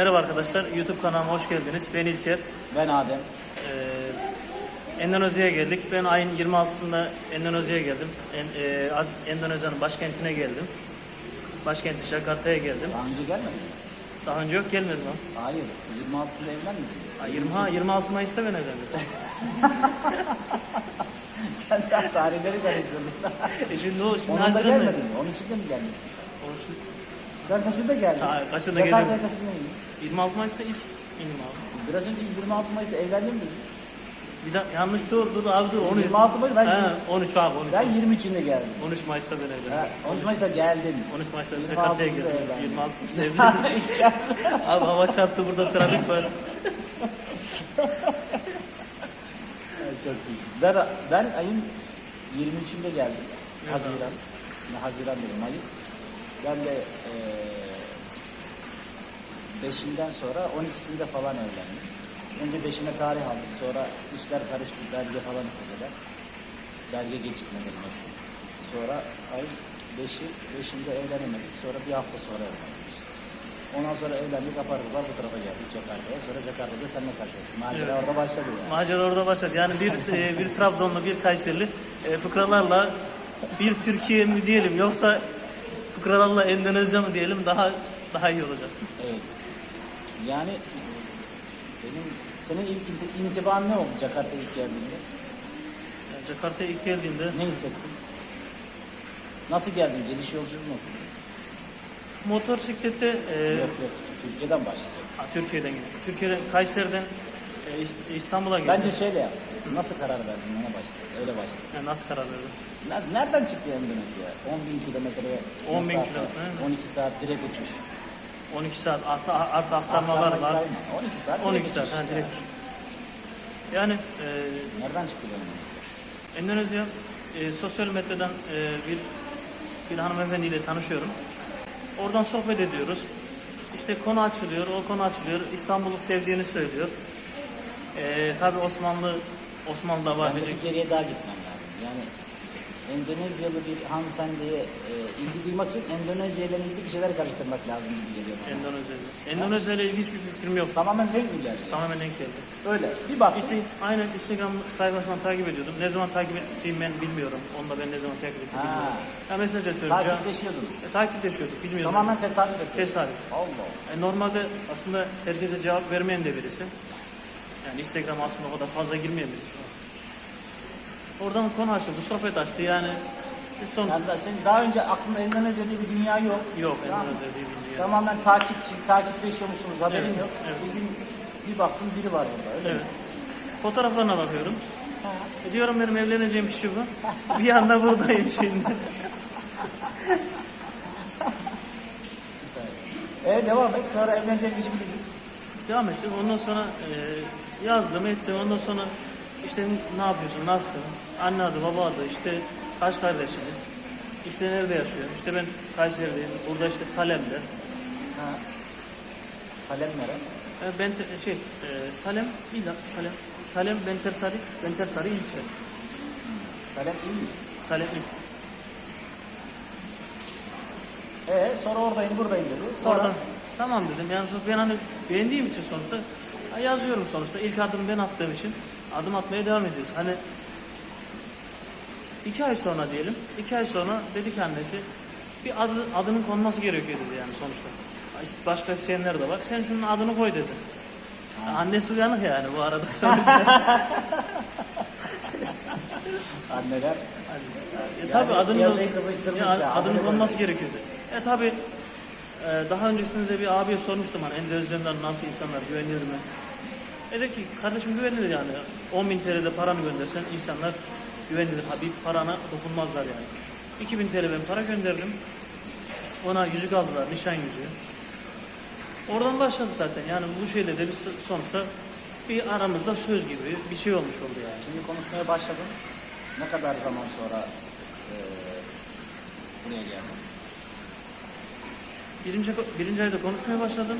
Merhaba arkadaşlar, YouTube kanalıma hoş geldiniz. Ben İlker. Ben Adem. Ee, Endonezya'ya geldik. Ben ayın 26'sında Endonezya'ya geldim. En, e, Endonezya'nın başkentine geldim. Başkenti Jakarta'ya geldim. Daha önce gelmedin mi? Daha önce yok gelmedim ama. Hayır. 26'sında evlenmedin mi? Ha, 20, ha, 26 Mayıs'ta ben evlendim. Sen daha tarihleri karıştırdın. e şimdi o şimdi Onun da gelmedin mi? Onun için de mi gelmişsin? O şu- Sen kaçında geldin? Ha, kaçında Jakarta'ya geldim. kaçında indin? 26 Mayıs'ta ilk indim abi. Biraz önce 26 Mayıs'ta evlendin mi? Bir dakika yanlış dur dur abi dur. 13, 26 Mayıs ben, Ha, 13 abi 13. ben 23'ünde geldim. 13 Mayıs'ta ben evlendim. Ha, 13 Mayıs'ta geldin. 13 Mayıs'ta 26'sında Jakarta'ya geldim. evlendim. 26'sında evlendim. abi hava çarptı burada trafik var. Evet, Çok iyisin. Ben, ben ayın 23'ünde geldim. Haziran. Ne Haziran değil, Mayıs. Ben de eee 5'inden sonra 12'sinde falan evlendim. Önce 5'ine tarih aldık. Sonra işler karıştı. Belge falan istediler. Belge gecikmedi meşhur. Sonra ayın 5'i 5'inde evlenemedik. Sonra bir hafta sonra evlendik. Ondan sonra evlendik. Apar bu tarafa geldik Jakarta'ya. Sonra Jakarta'da seninle karşılaştık. Macera Evet. orada başladı yani. Macera orada başladı. Yani bir e, bir Trabzonlu, bir Kayserili e, fıkralarla bir Türkiye mi diyelim yoksa fıkralarla Endonezya mı diyelim daha daha iyi olacak. Evet. Yani benim senin ilk inti- intiban ne oldu Jakarta'ya ilk geldiğinde? Yani Jakarta'ya ilk geldiğimde Ne hissettin? Nasıl geldin? Geliş yolculuğu nasıl? motosiklette e, Yok yok. Türkiye'den başlayacak. ha, Türkiye'den gittim. Türkiye'den Kayseri'den e, İst- İstanbul'a geldim. Bence şöyle yap. Nasıl karar verdin? Ona başla. Öyle başla. Yani nasıl karar verdim? Ne- Nereden çıktı Endonezya? 10 bin kilometreye 10 bin mesafe, kilometre, evet. 12 saat direkt uçuş. 12 saat artı, artı aktarmalar var. sayma. 12 saat 12 direkt saat ha, direkt. Yani e, Nereden çıktı bu Endonezya? Endonezya e, sosyal medyadan e, bir bir hanımefendiyle tanışıyorum. Oradan sohbet ediyoruz. İşte konu açılıyor, o konu açılıyor. İstanbul'u sevdiğini söylüyor. E, Tabi Osmanlı Osmanlı'da var diyecek. bir geriye daha gitmem lazım. Yani Endonezyalı bir hanımefendiye e, ilgi duymak için Endonezya ile ilgili bir şeyler karıştırmak lazım gibi geliyor bana. Endonezya. Endonezya ile ilginç bir fikrim yok. Tamamen denk mi geldi? Tamamen denk geldi. Öyle. Bir baktım. İşte aynen Instagram sayfasından takip ediyordum. Ne zaman takip ettiğimi ben bilmiyorum. Onu da ben ne zaman takip ettiğimi Ha. bilmiyorum. Ya mesaj atıyorum. Takipleşiyordun. E, takipleşiyorduk. Bilmiyordum. Tamamen tesadüf eseri. Tesadüf. Allah. E, normalde aslında herkese cevap vermeyen de birisi. Yani Instagram aslında o kadar fazla girmeyen birisi. Oradan konu açıldı, sohbet açtı yani. Bir son Yani da senin daha önce aklında Endonezya diye bir dünya yok. yok Tamam. Endonezya diye bir dünya. Tamamen takipçi, takipleşiyormuşsunuz haberin Evet, yok. evet. Bir gün bir baktım biri var orada öyle Evet. mi? Fotoğraflarına bakıyorum. Ha. E, diyorum benim evleneceğim kişi bu. bir anda buradayım şimdi. Süper. E devam et sonra evleneceğin kişi bilir. Devam ettim. Ondan sonra e, yazdım ettim. Ondan sonra işte ne yapıyorsun, nasılsın? Anne adı, baba adı, işte kaç kardeşiniz? İşte nerede yaşıyor? İşte ben Kayseri'deyim. Burada işte Salem'de. Ha. Salem nere? E, Ben şey e, Salem değil lan, Salem Salem Bentersari Bentersari ilçe. Salem iyi mi? Salem il. E sonra oradayım buradayım dedi. Sonra Oradan tamam dedim. Yani sonra ben hani beğendiğim için sonuçta ha, yazıyorum sonuçta. İlk adımı ben attığım için adım atmaya devam ediyoruz. Hani iki ay sonra diyelim. iki ay sonra dedi ki annesi bir adı, adının konması gerekiyor dedi yani sonuçta. Başka isteyenler de var. Sen şunun adını koy dedi. Ha, Annesi uyanık yani bu arada. anneler E, tabii piyasayı kızıştırmış ya, haberi konması gerekiyordu. E tabii e, daha öncesinde de bir abiye sormuştum hani Endonezya'dan nasıl insanlar güvenilir mi? E dedi ki kardeşim güvenilir yani. 10 bin TL'de paranı göndersen insanlar güvenilir. Ha bir parana dokunmazlar yani. 2000 TL ben para gönderdim. Ona yüzük aldılar, nişan yüzüğü. Oradan başladı zaten. Yani bu şeyle de biz sonuçta bir aramızda söz gibi bir şey olmuş oldu yani. Şimdi konuşmaya başladım. Ne kadar zaman sonra e, buraya geldin? Birinci, birinci ayda konuşmaya başladım.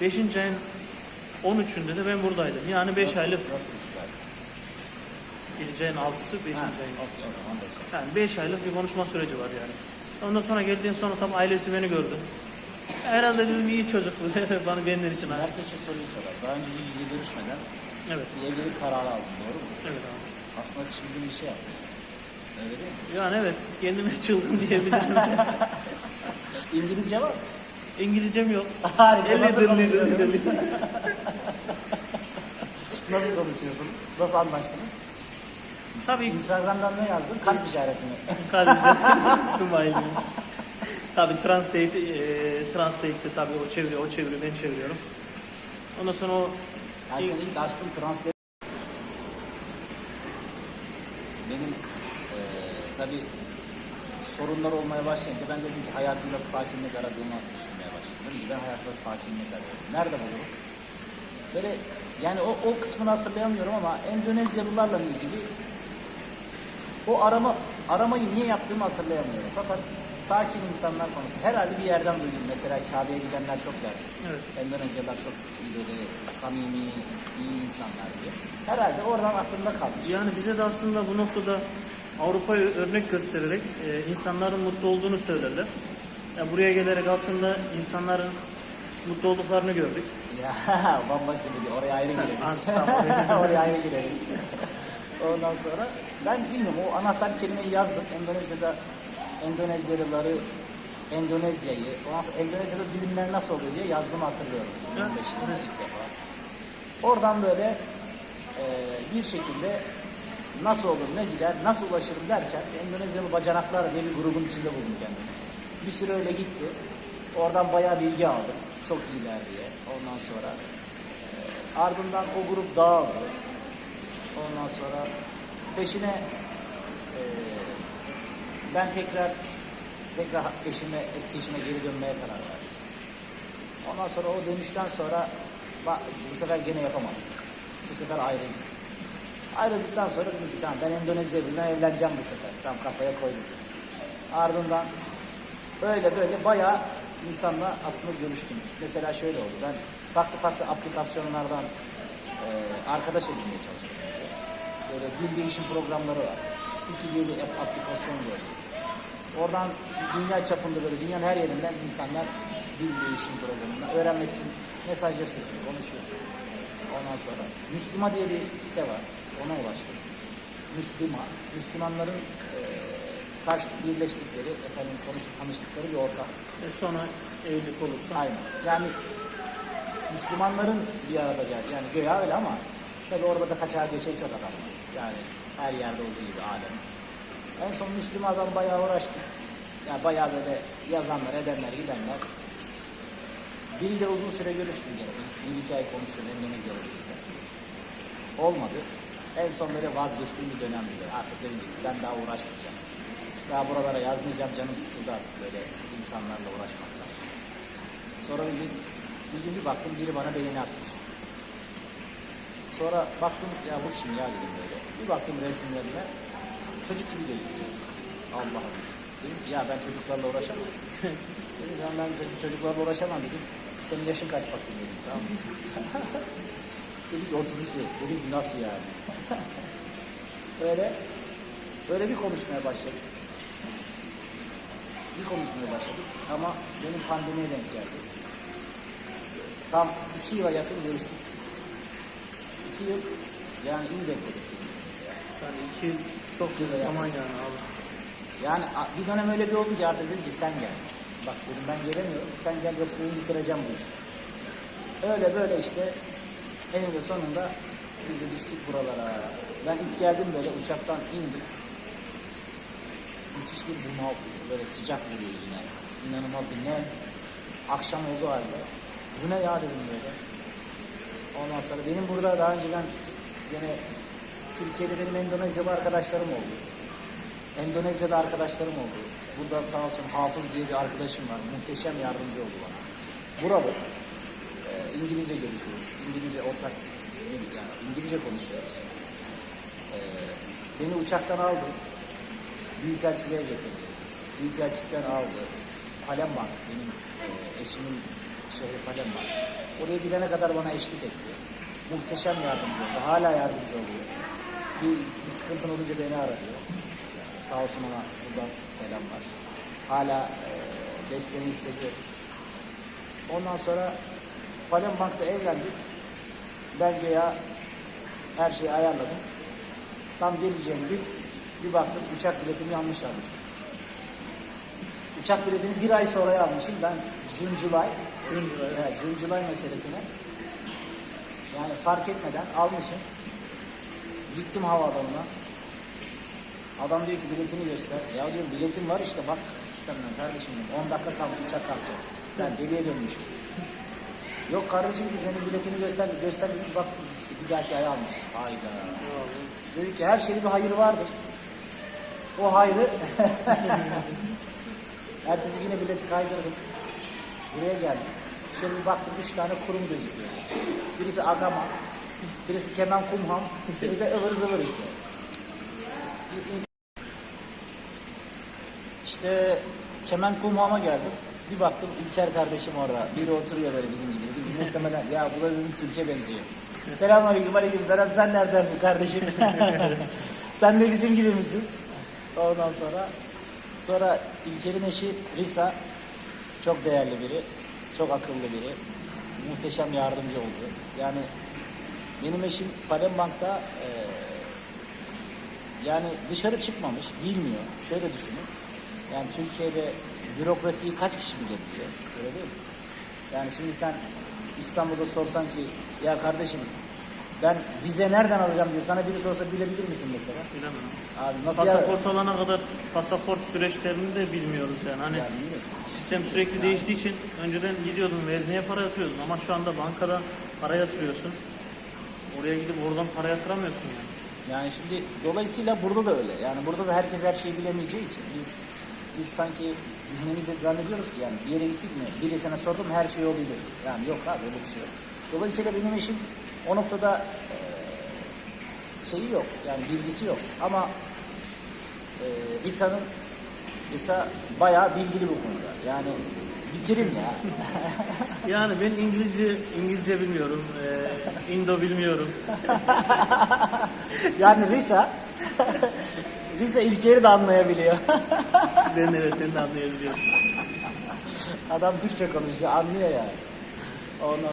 Beşinci ayın 13'ünde de ben buradaydım. Yani 5 aylık. Ayın 6'sı, 5. Ha, ayın. okey, o zaman beş ay. Yani 5 aylık bir konuşma süreci var yani. Ondan sonra geldiğim sonra tam ailesi beni gördü. Herhalde dedim iyi çocuk bu. Bana benimler için. Herkes şu soruyu sorar. Daha önce yüz yüze görüşmeden Evet. bir evlilik kararı aldım doğru mu? Evet abi. Aslında çılgın bir şey yaptım. Öyle değil mi? Yani evet kendime çılgın diyebilirim. İngilizce var mı? İngilizcem yok. Harika. Nasıl konuşuyorsunuz? Nasıl konuşuyorsunuz? Nasıl anlaştınız? Tabii Instagram'dan ne yazdın? Kalp işareti mi? kardeşim. Smiley. Tabii translate, e, translate'de tabii o çeviriyor, o çeviriyor, ben çeviriyorum. Ondan sonra o Yani senin ilk aşkın translate... Benim eee tabii sorunlar olmaya başlayınca ben dedim ki hayatımda sakinlik aradığımı düşünmeye başladım. Ki ben hayatta sakinlik arıyorum. Nerede bulurum? Böyle yani o, o kısmını hatırlayamıyorum ama Endonezyalılarla ilgili o arama aramayı niye yaptığımı hatırlayamıyorum. Fakat sakin insanlar konusu. Herhalde bir yerden duydum. Mesela Kabe'ye gidenler çok der. evet. Endonezyalılar çok iyi böyle samimi, iyi insanlar diye. Herhalde oradan aklımda kalmış. Yani bize de aslında bu noktada Avrupa'yı örnek göstererek e, insanların mutlu olduğunu söylerler. Yani buraya gelerek aslında insanların mutlu olduklarını gördük. Ya bambaşka bir. Oraya ayrı gireriz. oraya- ayrı gireriz. Ondan sonra ben bilmiyorum o anahtar kelimeyi yazdım. Endonezya'da Endonezyalıları Endonezya'yı, ondan sonra Endonezya'da düğünler nasıl oluyor diye yazdım hatırlıyorum. 2015 yılında ilk defa. Oradan böyle e, bir şekilde nasıl olur, ne gider, nasıl ulaşırım derken Endonezyalı bacanaklar diye bir grubun içinde buldum kendimi. Bir süre öyle gitti. Oradan bayağı bilgi aldım. Çok iyiler diye. Ondan sonra e, ardından o grup dağıldı. Ondan sonra peşine e, ben tekrar tekrar peşime eski işime geri dönmeye karar verdim. Ondan sonra o dönüşten sonra bu sefer gene yapamadım. Bu sefer ayrıldım. Ayrıldıktan sonra dedim ki tamam ben Endonezya biriyle evleneceğim bu sefer. Tam kafaya koydum. Ardından öyle böyle bayağı insanla aslında görüştüm. Mesela şöyle oldu. Ben farklı farklı aplikasyonlardan e, arkadaş edinmeye çalıştım. Böyle dil değişim programları var. Speaky diye bir aplikasyon böyle. Oradan dünya çapında böyle dünyanın her yerinden insanlar dil değişim programına öğrenmek için mesajlaşıyorsun, konuşuyorsun. Ondan sonra Müslüman diye bir site var. Ona ulaştım. Müslüman, Müslümanların e, karşı birleştikleri, efendim konuşup tanıştıkları bir ortam. E sonra evlilik olursa. Aynen. Yani Müslümanların bir arada geldi. Yani göya öyle ama tabi orada da kaçağı geçen çok adam. Yani her yerde olduğu gibi alem. En son Müslüman adam bayağı uğraştı. Yani bayağı böyle yazanlar, edenler, gidenler. Biriyle uzun süre görüştüm gene. Bir iki ay konuştum Endonezyalı biriyle. Olmadı. En son böyle vazgeçtiğim bir dönemdi. Artık dedim ki ben daha uğraşmayacağım. Daha buralara yazmayacağım. Canım sıkıldı artık böyle insanlarla uğraşmaktan. Sonra bir gün, bir gün bir baktım biri bana beğeni atmış. Sonra baktım ya bu kim ya dedim böyle. Bir baktım resimlerine çocuk gibi gözüküyor. Allah Allah. Dedim ki ya ben çocuklarla uğraşamam. dedim ben çocuk- çocuklarla uğraşamam dedim. Senin yaşın kaç bakayım dedim tamam? Dedi ki 32. Dedim ki nasıl yani? Öyle böyle bir konuşmaya başladık. Bir konuşmaya başladık ama benim pandemiye denk geldi. Tam iki yıla yakın görüştük biz. İki yıl yani iyi bekledik. Yani iki yıl çok Güzel zaman yani abi. Yani bir dönem öyle bir oldu ki artık dedim ki sen gel. Bak dedim ben gelemiyorum sen gel yoksa ben bitireceğim bu işi. Öyle böyle işte eninde sonunda biz de düştük buralara. Ben ilk geldim böyle uçaktan indik. Müthiş bir bunaltı. Böyle sıcak vuruyor yine. İnanılmaz bir nem. Akşam oldu halde. Bu ne ya dedim böyle. Ondan sonra benim burada daha önceden yine Türkiye'de benim Endonezyalı arkadaşlarım oldu. Endonezya'da arkadaşlarım oldu. Burada sağ olsun Hafız diye bir arkadaşım var. Muhteşem yardımcı oldu bana. Buralı. İngilizce görüşüyoruz. İngilizce ortak dil, yani İngilizce konuşuyoruz. Ee, beni uçaktan aldı. Büyükelçiliğe getirdi. Büyükelçilikten aldı. Palembang benim e, eşimin şehri Palembang. Oraya gidene kadar bana eşlik etti. Muhteşem yardımcı oldu. Hala yardımcı oluyor. Bir, bir sıkıntın olunca beni arıyor. Sağ olsun ona buradan selamlar. Hala e, desteğini hissediyorum. Ondan sonra Palembang'da evlendik. Belge'ye her şeyi ayarladım. Tam geleceğim gün bir baktım uçak biletimi yanlış almış. Uçak biletini bir ay sonra almışım. Ben June July, evet, June July meselesine yani fark etmeden almışım. Gittim havaalanına. Adam diyor ki biletini göster. Ya diyorum biletim var işte bak sistemden kardeşim diyorum. 10 dakika kalmış uçak kalkacak. Ben deliye dönmüşüm. Yok kardeşim ki senin biletini göster, göster dedim. Bak bir dahaki ay almış. Hayda. Dedi ki her şeyde bir hayır vardır. O hayrı ertesi güne bileti kaydırdım. Buraya geldim. Şöyle bir baktım üç tane kurum gözüküyor. Birisi Agama, birisi Kemen Kumham, biri de ıvır zıvır işte. İşte Kemen Kumham'a geldim. Bir baktım İlker kardeşim orada. Biri oturuyor böyle bizim gibi. Muhtemelen ya bu da dedim Türkiye benziyor. Selamünaleyküm, aleyküm selam. Sen neredensin kardeşim? Sen de bizim gibi misin? Ondan sonra sonra İlker'in eşi Risa çok değerli biri, çok akıllı biri, muhteşem yardımcı oldu. Yani benim eşim Palembang'da eee yani dışarı çıkmamış, bilmiyor. Şöyle düşünün. Yani Türkiye'de bürokrasiyi kaç kişi bilebiliyor? Öyle değil mi? Yani şimdi sen İstanbul'da sorsan ki ya kardeşim ben vize nereden alacağım diye sana biri sorsa bilebilir misin mesela? Bilemem. Abi nasıl ya? Pasaport alana kadar pasaport süreçlerini de bilmiyoruz yani. Hani Yani sistem sürekli değiştiği için önceden gidiyordun vezneye para yatırıyordun ama şu anda bankada para yatırıyorsun. Oraya gidip oradan para yatıramıyorsun yani. Yani şimdi dolayısıyla burada da öyle. Yani burada da herkes her şeyi bilemeyeceği için biz biz sanki zihnimizde zannediyoruz ki yani bir yere gittik mi birisine sordum her şey olabilir. Yani yok abi öyle bir şey yok. Dolayısıyla benim eşim o noktada eee, şeyi yok yani bilgisi yok ama eee Risa'nın Risa bayağı bilgili bu konuda. Yani bitirin ya. Yani ben İngilizce İngilizce bilmiyorum. eee, Indo bilmiyorum. yani Risa Risa İlker'i de anlayabiliyor. Ben evet ben de anlayabiliyorum. Adam Türkçe konuşuyor anlıyor yani. Ondan